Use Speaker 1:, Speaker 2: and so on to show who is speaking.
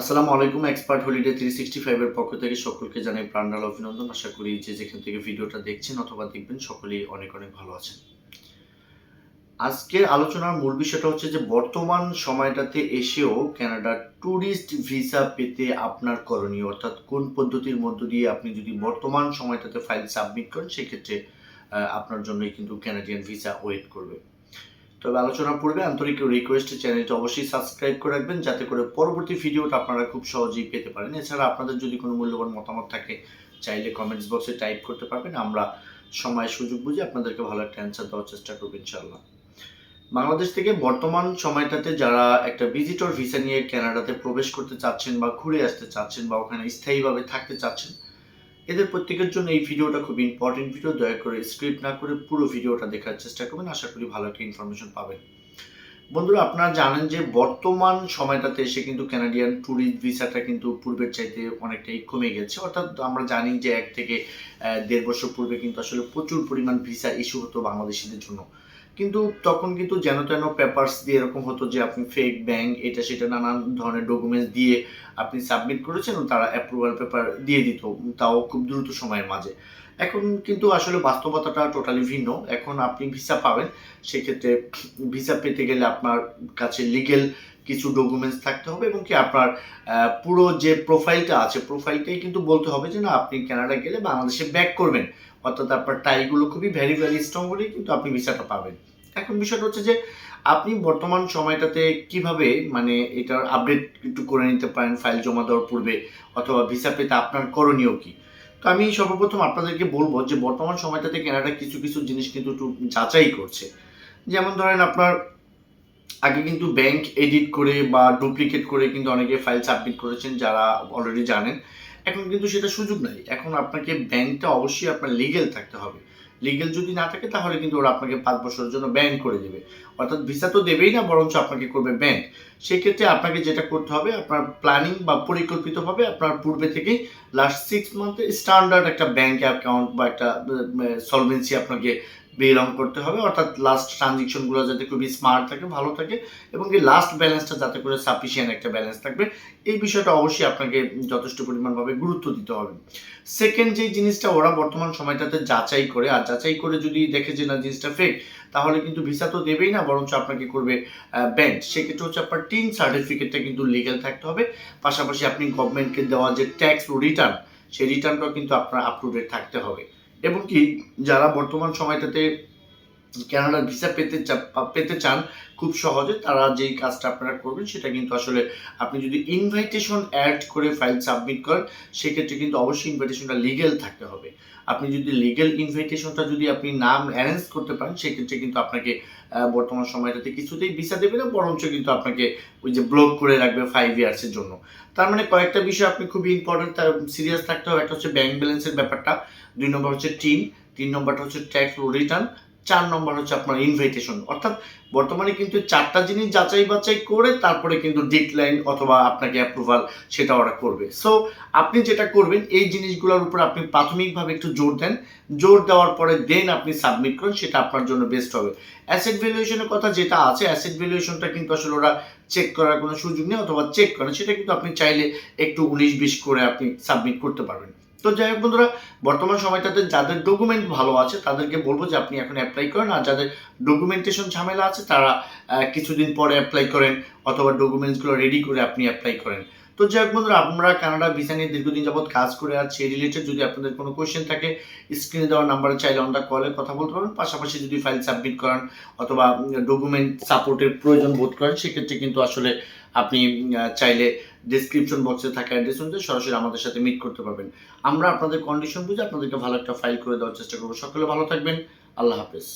Speaker 1: আসসালামু আলাইকুম, expert holiday three sixty ফাইভের পক্ষ থেকে সকলকে জানাই প্রাণডাল অভিনন্দন। আশা করি যে যেখান থেকে ভিডিওটা দেখছেন অথবা দেখবেন, সকলেই অনেক অনেক ভালো আছেন। আজকের আলোচনার মূল বিষয়টা হচ্ছে যে, বর্তমান সময়টাতে এসেও কানাডার ট্যুরিস্ট ভিসা পেতে আপনার করণীয়, অর্থাৎ কোন পদ্ধতির মধ্য দিয়ে আপনি যদি বর্তমান সময়টাতে ফাইল সাবমিট করেন, সেক্ষেত্রে আপনার জন্যই কিন্তু ক্যানাডিয়ান ভিসা ওয়েট করবে। তবে আলোচনা পূর্বে আন্তরিক রিকোয়েস্ট চ্যানেলটি অবশ্যই সাবস্ক্রাইব করে রাখবেন, যাতে করে পরবর্তী ভিডিওটা আপনারা খুব সহজেই পেতে পারেন। এছাড়া আপনাদের যদি কোনো মূল্যবান মতামত থাকে, চাইলে কমেন্টস বক্সে টাইপ করতে পারবেন। আমরা সময় সুযোগ বুঝে আপনাদেরকে ভালো একটা অ্যান্সার দেওয়ার চেষ্টা করব ইনশাল্লাহ বাংলাদেশ থেকে বর্তমান সময়টাতে যারা একটা ভিজিটর ভিসা নিয়ে কানাডাতে প্রবেশ করতে চাচ্ছেন বা ঘুরে আসতে চাচ্ছেন বা ওখানে স্থায়ীভাবে থাকতে চাচ্ছেন এদের প্রত্যেকের জন্য এই ভিডিওটা খুব ইম্পর্টেন্ট ভিডিও দয়া করে স্ক্রিপ্ট না করে পুরো ভিডিওটা দেখার চেষ্টা করবেন। আশা করি ভালো একটা ইনফরমেশন পাবেন। বন্ধুরা, আপনারা জানেন যে বর্তমান সময়টাতে এসে কিন্তু কানাডিয়ান ট্যুরিস্ট ভিসাটা কিন্তু পূর্বের চাইতে অনেকটাই কমে গেছে। অর্থাৎ আমরা জানি যে এক থেকে দেড় বছর পূর্বে কিন্তু আসলে প্রচুর পরিমাণ ভিসা ইস্যু হতো বাংলাদেশিদের জন্য। কিন্তু তখন কিন্তু যেন তেন পেপারস দিয়ে এরকম হতো যে আপনি ফেক ব্যাংক এটা সেটা নানান ধরনের ডকুমেন্টস দিয়ে আপনি সাবমিট করেছেন, তারা অ্যাপ্রুভাল পেপার দিয়ে দিত, তাও খুব দ্রুত সময়ের মাঝে। এখন কিন্তু আসলে বাস্তবতাটা টোটালি ভিন্ন। এখন আপনি ভিসা পাবেন, সেক্ষেত্রে ভিসা পেতে গেলে আপনার কাছে লিগেল কিছু ডকুমেন্টস থাকতে হবে এবং কি আপনার পুরো যে প্রোফাইলটা আছে প্রোফাইলটাই কিন্তু বলতে হবে যে না, আপনি কানাডা গেলে বাংলাদেশে ব্যাক করবেন। অর্থাৎ আপনার টাইগুলো খুবই ভেরি ভেরি স্ট্রং হলেই কিন্তু আপনি ভিসাটা পাবেন। এখন বিষয়টা হচ্ছে যে, আপনি বর্তমান সময়টাতে কীভাবে মানে এটার আপডেট একটু করে নিতে পারেন ফাইল জমা দেওয়ার পূর্বে, অথবা ভিসা পেতে আপনার করণীয় কি? তো আমি সর্বপ্রথম আপনাদেরকে বলব যে বর্তমান সময়টাতে কেনাটা কিছু কিছু জিনিস কিন্তু একটু যাচাই করছে। যেমন ধরেন আপনার আগে কিন্তু ব্যাংক এডিট করে বা ডুপ্লিকেট করে কিন্তু অনেকে ফাইল সাবমিট করেছেন যারা অলরেডি জানেন। এখন কিন্তু সেটা সুযোগ নাই। এখন আপনাকে ব্যাংকটা অবশ্যই আপনার লিগেল থাকতে হবে। লিগেল যদি না থাকে, তাহলে কিন্তু ওরা আপনাকে পাঁচ বছরের জন্য ব্যান করে দেবে। অর্থাৎ ভিসা তো দেবেই না, বরঞ্চ আপনাকে করবে ব্যান সেক্ষেত্রে আপনাকে যেটা করতে হবে, আপনার প্ল্যানিং বা পরিকল্পিতভাবে আপনার পূর্বে থেকেই লাস্ট সিক্স মান্থে স্ট্যান্ডার্ড একটা ব্যাঙ্ক অ্যাকাউন্ট বা একটা সলভেন্সি আপনাকে বিলং করতে হবে, অর্থাৎ লাস্ট ট্রানজেকশনগুলো যাতে খুবই স্মার্ট থাকে, ভালো থাকে, এবং এই লাস্ট ব্যালেন্সটা যাতে করে সাফিসিয়েন্ট একটা ব্যালেন্স থাকবে, এই বিষয়টা অবশ্যই আপনাকে যথেষ্ট পরিমাণভাবে গুরুত্ব দিতে হবে। সেকেন্ড যে জিনিসটা ওরা বর্তমান সময়টাতে যাচাই করে, আর যাচাই করে যদি দেখে যে না জিনিসটা ফেক তাহলে কিন্তু ভিসা তো দেবেই না, বরঞ্চ আপনাকে করবে ব্যাংক সেক্ষেত্রে হচ্ছে আপনার টিন সার্টিফিকেটটা কিন্তু লিগ্যাল থাকতে হবে, পাশাপাশি আপনি গভর্নমেন্টকে দেওয়া যে ট্যাক্স রিটার্ন সেই রিটার্নটাও কিন্তু আপনার আপ থাকতে হবে। এবং কি যারা বর্তমান সময়টাতে কানাডার ভিসা পেতে পেতে চান খুব সহজে, তারা যেই কাজটা আপনারা করবেন সেটা কিন্তু আসলে আপনি যদি ইনভাইটেশন অ্যাড করে ফাইল সাবমিট করেন, সেক্ষেত্রে কিন্তু অবশ্যই ইনভাইটেশনটা লিগেল থাকতে হবে। আপনি যদি লিগেল ইনভাইটেশনটা যদি আপনি নাম অ্যারেঞ্জ করতে পারেন, সেক্ষেত্রে কিন্তু আপনাকে বর্তমান সময়টাতে কিছুতেই ভিসা দেবে না, বরঞ্চ কিন্তু আপনাকে ওই যে ব্লক করে রাখবে ফাইভ ইয়ার্সের জন্য। তার মানে কয়েকটা বিষয় আপনি খুবই ইম্পর্টেন্ট তার সিরিয়াস থাকতে হবে। একটা হচ্ছে ব্যাংক ব্যালেন্সের ব্যাপারটা, দুই নম্বর হচ্ছে টিম তিন নম্বরটা হচ্ছে ট্যাক্স রিটার্ন চার নম্বর হচ্ছে আপনার ইনভাইটেশন অর্থাৎ বর্তমানে কিন্তু চারটা জিনিস যাচাই বাছাই করে তারপরে কিন্তু ডিক্লাইন অথবা আপনাকে অ্যাপ্রুভাল সেটা ওরা করবে। সো আপনি যেটা করবেন, এই জিনিসগুলোর উপর আপনি প্রাথমিকভাবে একটু জোর দেন। জোর দেওয়ার পরে দেন আপনি সাবমিট করেন, সেটা আপনার জন্য বেস্ট হবে। অ্যাসেট ভ্যালুয়েশনের কথা যেটা আছে অ্যাসেট ভ্যালুয়েশনটা কিন্তু আসলে ওরা চেক করার কোনো সুযোগ নেই অথবা চেক করেন সেটা কিন্তু আপনি চাইলে একটু উনিশ বিশ করে আপনি সাবমিট করতে পারবেন। তো যাই হোক বন্ধুরা, বর্তমান সময় তাদের যাদের ডকুমেন্ট ভালো আছে, তাদেরকে বলব যে আপনি এখন অ্যাপ্লাই করেন। আর যাদের ডকুমেন্টেশন ঝামেলা আছে, তারা কিছুদিন পরে অ্যাপ্লাই করেন অথবা ডকুমেন্টসগুলো রেডি করে আপনি অ্যাপ্লাই করেন। তো যাই বন্ধুরা, আমরা কানাডা ভিসা নিয়ে দীর্ঘদিন যাবৎ কাজ করে আছি। এই রিলেটেড যদি আপনাদের কোনো কোয়েশ্চেন থাকে স্ক্রিনে দেওয়া নাম্বারে চাইলে দ্য কলে কথা বলতে পারবেন। পাশাপাশি যদি ফাইল সাবমিট করেন অথবা ডকুমেন্ট সাপোর্টের প্রয়োজন বোধ করেন, সেক্ষেত্রে কিন্তু আসলে আপনি চাইলে ডিসক্রিপশন বক্সে থাকা অ্যাড্রেস অনুযায়ী সরাসরি আমাদের সাথে মিট করতে পারবেন। আমরা আপনাদের কন্ডিশন বুঝে আপনাদেরকে ভালো একটা ফাইল করে দেওয়ার চেষ্টা করব। সকলে ভালো থাকবেন। আল্লাহ হাফেজ।